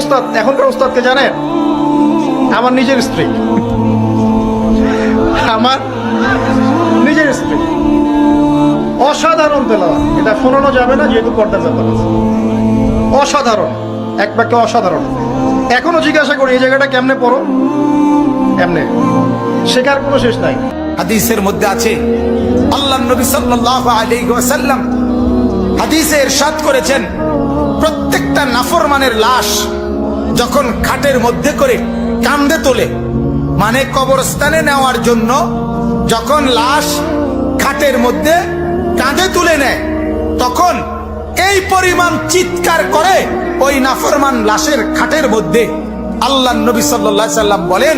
উস্তাদ এখনকার উস্তাদকে জানেন? আমার নিজের স্ত্রী। আমার নিজের স্ত্রী। অসাধারণ তেলাওয়া এটা শোনানো যাবে না, যেহেতু পর্দার ব্যাপার আছে। অসাধারণ। এক বাক্যে অসাধারণ। এখনও জিজ্ঞাসা করি, এই জায়গাটা কেমনে পড়ো? এমনে। শেখার কোনো শেষ নাই। হাদিসের মধ্যে আছে আল্লাহ নবী সাল্লাল্লাহু আলাইহি ওয়াসাল্লাম হাদিসে ইরশাদ করেছেন, প্রত্যেকটা নাফরমানের লাশ যখন খাটের মধ্যে করে কান্দে তোলে মানে কবরস্থানে নেওয়ার জন্য যখন লাশ খাটের মধ্যে কাঁধে তুলে নেয়, তখন এই পরিমাণ চিৎকার করে ওই নাফরমান লাশের খাটের মধ্যে আল্লাহ নবী সাল্লাম বলেন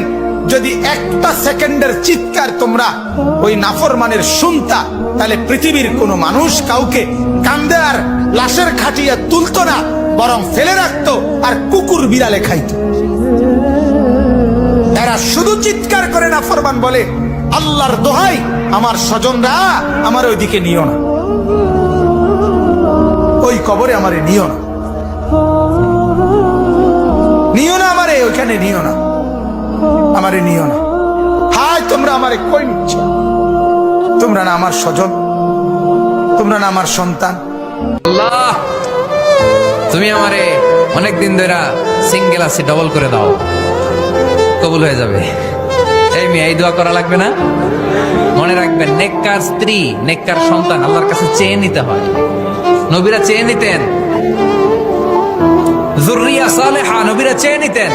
যদি একটা সেকেন্ডের চিৎকার তোমরা ওই নাফরমানের শুনতা, তাহলে পৃথিবীর কোনো মানুষ কাউকে কান্দে আর লাশের খাটিয়ে তুলত না, বরং ফেলে রাখত আর কুকুর বিড়ালে খাইত। এরা শুধু চিৎকার করে নাফরমান বলে, আল্লাহর দোহাই, আমার স্বজনরা আমার ওইদিকে নিও না। ওই কবরে আমারে নিও না। নিও না আমারে, ওইখানে নিও না। আমারে নিও না। হায়, তোমরা আমারে কই নিচ্ছ? তোমরা না আমার স্বজন, তোমরা না আমার সন্তান। আল্লাহ, তুমি আমারে অনেক দিন ধরে সিঙ্গেল আছে ডবল করে দাও। কবুল হয়ে যাবে। এই মেয়ে, এই দোয়া করা লাগবে না? মনে রাখবেন, নেককার স্ত্রী, নেককার সন্তান আল্লাহর কাছে চেয়ে নিতে হয়। নবীরা চেয়ে নিতেন। জুরিয়া সালেহা, নবীরা চেয়ে নিতেন।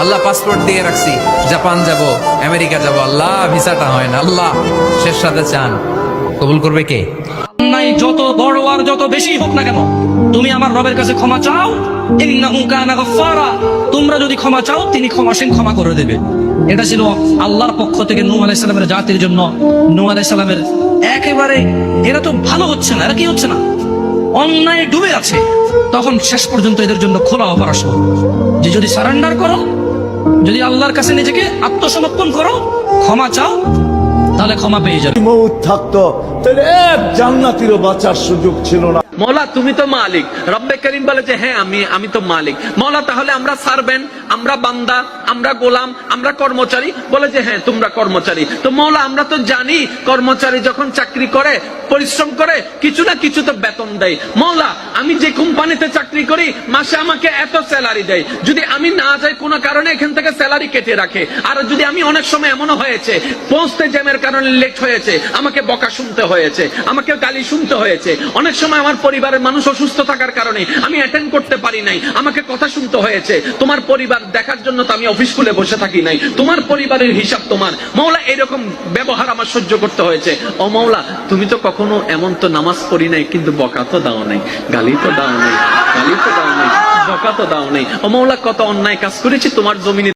আল্লাহ পাসপোর্ট দিয়ে রাখছি। জাপান যাব, আমেরিকা যাব। আল্লাহ, ভিসাটা হয় না। আল্লাহ, শেষ সাথে চান। কবুল করবে কে? অন্যায় যত বড় আর যত বেশি হোক না কেন, তুমি আমার রবের কাছে ক্ষমা চাও। তোমরা যদি ক্ষমা চাও, তিনি ক্ষমাসীন ক্ষমা করে দেবে। এটা ছিল আল্লাহর পক্ষ থেকে নূহ আলাইহিস সালামের জাতির জন্য। নূহ আলাইহিস সালামের একেবারে, এরা তো ভালো হচ্ছে না, এরা কি হচ্ছে না? অন্যায় ডুবে আছে। তখন শেষ পর্যন্ত এদের জন্য খোলা অপারেশন। যে যদি সারেন্ডার করো যদি আল্লাহর কাছে নিজেকে আত্মসমর্পণ করো, ক্ষমা চাও, তাহলে ক্ষমা পেয়ে যাবে। থাকতো, তাহলে এক জান্নাতিরও বাঁচার সুযোগ ছিল না। মৌলা, তুমি তো মালিক। রব্বে করিম বলে যে হ্যাঁ আমি আমি তো মালিক। মৌলা, তাহলে আমরা সার্ভেন্ট আমরা বান্দা, আমরা গোলাম, আমরা কর্মচারী? বলে যে হ্যাঁ তোমরা কর্মচারী। তো মৌলা, আমরা তো জানি, কর্মচারী যখন চাকরি করে, পরিশ্রম করে, কিছু না কিছু তো বেতন দেয়। মৌলা, আমি যে কোম্পানিতে চাকরি করি, মাসে আমাকে এত স্যালারি দেয়। যদি আমি না যাই, কোনো কারণে এখান থেকে স্যালারি কেটে রাখে। আর যদি আমি অনেক সময় এমনও হয়েছে, পৌঁছতে জ্যামের কারণে লেট হয়েছে, আমাকে বকা শুনতে হয়েছে, আমাকে গালি শুনতে হয়েছে। অনেক সময় আমার পরিবারের মানুষ অসুস্থ থাকার কারণে আমি অ্যাটেন্ড করতে পারি নাই। আমাকে কথা শুনতে হয়েছে। তোমার পরিবার দেখার জন্য তো আমি অফিস খুলে বসে থাকি নাই। তোমার পরিবারের হিসাব তোমার। মৌলা, এরকম ব্যবহার আমার সহ্য করতে হয়েছে। ও মৌলা, তুমি তো কখনো এমন তো নামাজ পড়ি নাই, কিন্তু বকা তো দাও নাই। গালি তো দাও নাই। গালি তো দাও নাই। বকা তো দাও নাই। ও মৌলা, কত অন্যায় কাজ করেছি, তোমার জমিনে